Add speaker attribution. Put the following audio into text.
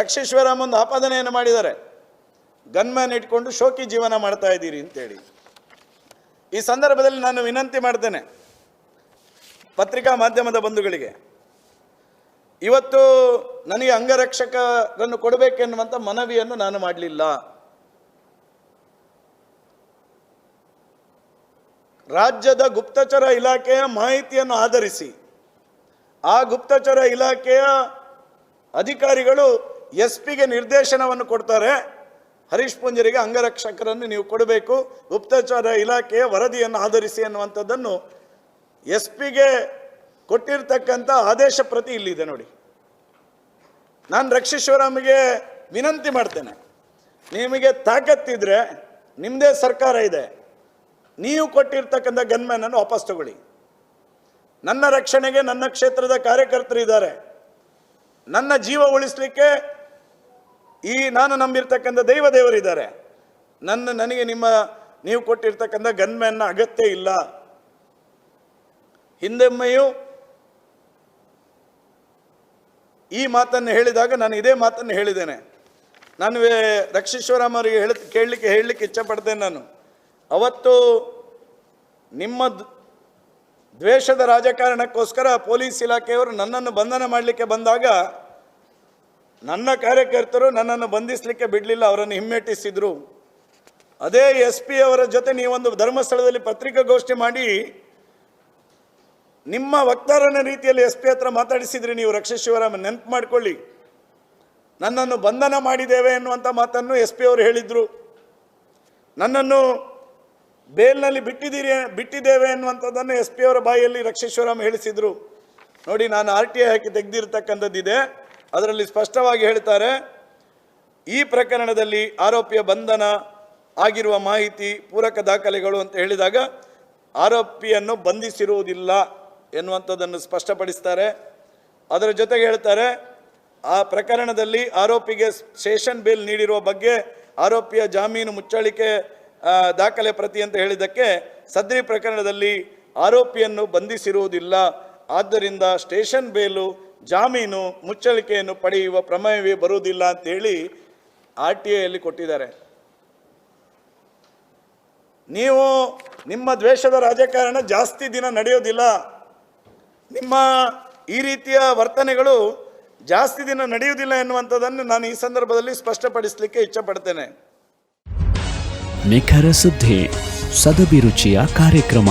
Speaker 1: ರಕ್ಷೇಶ್ವರಂ ಮುಂದೆ ಆಪಾದನೆಯನ್ನು ಮಾಡಿದ್ದಾರೆ. ಗನ್ಮ್ಯಾನ್ ಇಟ್ಕೊಂಡು ಶೋಕಿ ಜೀವನ ಮಾಡ್ತಾ ಇದ್ದೀರಿ ಅಂತೇಳಿ. ಈ ಸಂದರ್ಭದಲ್ಲಿ ನಾನು ವಿನಂತಿ ಮಾಡ್ತೇನೆ ಪತ್ರಿಕಾ ಮಾಧ್ಯಮದ ಬಂಧುಗಳಿಗೆ. ಇವತ್ತು ನನಗೆ ಅಂಗರಕ್ಷಕರನ್ನು ಕೊಡಬೇಕೆನ್ನುವಂಥ ಮನವಿಯನ್ನು ನಾನು ಮಾಡಲಿಲ್ಲ. ರಾಜ್ಯದ ಗುಪ್ತಚರ ಇಲಾಖೆಯ ಮಾಹಿತಿಯನ್ನು ಆಧರಿಸಿ ಆ ಗುಪ್ತಚರ ಇಲಾಖೆಯ ಅಧಿಕಾರಿಗಳು ಎಸ್ ಪಿಗೆ ನಿರ್ದೇಶನವನ್ನು ಕೊಡ್ತಾರೆ. ಹರೀಶ್ ಪುಂಜರಿಗೆ ಅಂಗರಕ್ಷಕರನ್ನು ನೀವು ಕೊಡಬೇಕು. ಗುಪ್ತಚರ ಇಲಾಖೆಯ ವರದಿಯನ್ನು ಆಧರಿಸಿ ಅನ್ನುವಂಥದ್ದನ್ನು ಎಸ್ ಪಿಗೆ ಕೊಟ್ಟಿರ್ತಕ್ಕಂಥ ಆದೇಶ ಪ್ರತಿ ಇಲ್ಲಿದೆ ನೋಡಿ. ನಾನು ರಕ್ಷೇಶ್ವರಾಮಿಗೆ ವಿನಂತಿ ಮಾಡ್ತೇನೆ. ನಿಮಗೆ ತಾಕತ್ತಿದ್ರೆ ನಿಮ್ಮದೇ ಸರ್ಕಾರ ಇದೆ. ನೀವು ಕೊಟ್ಟಿರ್ತಕ್ಕಂಥ ಗನ್ಮ್ಯಾನನ್ನು ವಾಪಸ್ ತಗೊಳ್ಳಿ. ನನ್ನ ರಕ್ಷಣೆಗೆ ನನ್ನ ಕ್ಷೇತ್ರದ ಕಾರ್ಯಕರ್ತರು ಇದ್ದಾರೆ ನನ್ನ ಜೀವ ಉಳಿಸ್ಲಿಕ್ಕೆ ಈ ನಾನು ನಂಬಿರ್ತಕ್ಕಂಥ ದೈವ ದೇವರಿದ್ದಾರೆ. ನನ್ನ ನನಗೆ ನಿಮ್ಮ ನೀವು ಕೊಟ್ಟಿರ್ತಕ್ಕಂಥ ಗನ್ಮ್ಯಾನ್ನ ಅಗತ್ಯ ಇಲ್ಲ. ಹಿಂದೆಮ್ಮೆಯು ಈ ಮಾತನ್ನು ಹೇಳಿದಾಗ ನಾನು ಇದೇ ಮಾತನ್ನು ಹೇಳಿದ್ದೇನೆ. ನಾನು ವೇ- ರಕ್ಷೀಶ್ವರಂ ಅವರಿಗೆ ಹೇಳ ಕೇಳಲಿಕ್ಕೆ ಹೇಳಲಿಕ್ಕೆ ಇಚ್ಛಪಡ್ತೇನೆ ನಾನು. ಅವತ್ತು ನಿಮ್ಮ ದ್ವೇಷದ ರಾಜಕಾರಣಕ್ಕೋಸ್ಕರ ಪೊಲೀಸ್ ಇಲಾಖೆಯವರು ನನ್ನನ್ನು ಬಂಧನ ಮಾಡಲಿಕ್ಕೆ ಬಂದಾಗ ನನ್ನ ಕಾರ್ಯಕರ್ತರು ನನ್ನನ್ನು ಬಂಧಿಸಲಿಕ್ಕೆ ಬಿಡಲಿಲ್ಲ, ಅವರನ್ನು ಹಿಮ್ಮೆಟ್ಟಿಸಿದ್ರು. ಅದೇ ಎಸ್ ಪಿ ಅವರ ಜೊತೆ ನೀವೊಂದು ಧರ್ಮಸ್ಥಳದಲ್ಲಿ ಪತ್ರಿಕಾಗೋಷ್ಠಿ ಮಾಡಿ, ನಿಮ್ಮ ವಕ್ತಾರನ ರೀತಿಯಲ್ಲಿ ಎಸ್ ಪಿ ಹತ್ರ ಮಾತಾಡಿಸಿದ್ರಿ ನೀವು ರಕ್ಷೇಶ್ವರಮ್ಮ ನೆನಪು ಮಾಡಿಕೊಳ್ಳಿ. ನನ್ನನ್ನು ಬಂಧನ ಮಾಡಿದ್ದೇವೆ ಎನ್ನುವಂಥ ಮಾತನ್ನು ಎಸ್ ಪಿ ಅವರು ಹೇಳಿದ್ರು. ನನ್ನನ್ನು ಬೇಲ್ನಲ್ಲಿ ಬಿಟ್ಟಿದ್ದೀರಿ, ಬಿಟ್ಟಿದ್ದೇವೆ ಎನ್ನುವಂಥದ್ದನ್ನು ಎಸ್ ಪಿ ಅವರ ಬಾಯಲ್ಲಿ ರಕ್ಷೇಶ್ವರಾಮ್ ಹೇಳಿಸಿದ್ರು. ನೋಡಿ, ನಾನು ಆರ್ ಟಿ ಐ ಹಾಕಿ ತೆಗೆದಿರ್ತಕ್ಕಂಥದ್ದಿದೆ. ಅದರಲ್ಲಿ ಸ್ಪಷ್ಟವಾಗಿ ಹೇಳ್ತಾರೆ, ಈ ಪ್ರಕರಣದಲ್ಲಿ ಆರೋಪಿಯ ಬಂಧನ ಆಗಿರುವ ಮಾಹಿತಿ ಪೂರಕ ದಾಖಲೆಗಳು ಅಂತ ಹೇಳಿದಾಗ ಆರೋಪಿಯನ್ನು ಬಂಧಿಸಿರುವುದಿಲ್ಲ ಎನ್ನುವಂಥದ್ದನ್ನು ಸ್ಪಷ್ಟಪಡಿಸ್ತಾರೆ. ಅದರ ಜೊತೆಗೆ ಹೇಳ್ತಾರೆ, ಆ ಪ್ರಕರಣದಲ್ಲಿ ಆರೋಪಿಗೆ ಸೆಷನ್ ಬೇಲ್ ನೀಡಿರುವ ಬಗ್ಗೆ ಆರೋಪಿಯ ಜಾಮೀನು ಮುಚ್ಚಳಿಕೆ ದಾಖಲೆ ಪ್ರತಿ ಅಂತ ಹೇಳಿದ್ದಕ್ಕೆ ಸದ್ರಿ ಪ್ರಕರಣದಲ್ಲಿ ಆರೋಪಿಯನ್ನು ಬಂಧಿಸಿರುವುದಿಲ್ಲ. ಆದ್ದರಿಂದ ಸ್ಟೇಷನ್ ಬೇಲು ಜಾಮೀನು ಮುಚ್ಚಳಿಕೆಯನ್ನು ಪಡೆಯುವ ಪ್ರಮೇಯವೇ ಬರುವುದಿಲ್ಲ ಅಂತೇಳಿ ಆರ್ ಟಿ ಐಯಲ್ಲಿ ಕೊಟ್ಟಿದ್ದಾರೆ. ನೀವು ನಿಮ್ಮ ದ್ವೇಷದ ರಾಜಕಾರಣ ಜಾಸ್ತಿ ದಿನ ನಡೆಯೋದಿಲ್ಲ. ನಿಮ್ಮ ಈ ರೀತಿಯ ವರ್ತನೆಗಳು ಜಾಸ್ತಿ ದಿನ ನಡೆಯುವುದಿಲ್ಲ ಎನ್ನುವಂಥದ್ದನ್ನು ನಾನು ಈ ಸಂದರ್ಭದಲ್ಲಿ ಸ್ಪಷ್ಟಪಡಿಸಲಿಕ್ಕೆ ಇಚ್ಛಪಡ್ತೇನೆ.
Speaker 2: ನಿಖರ ಸುದ್ದಿ, ಸದಭಿರುಚಿಯ ಕಾರ್ಯಕ್ರಮ.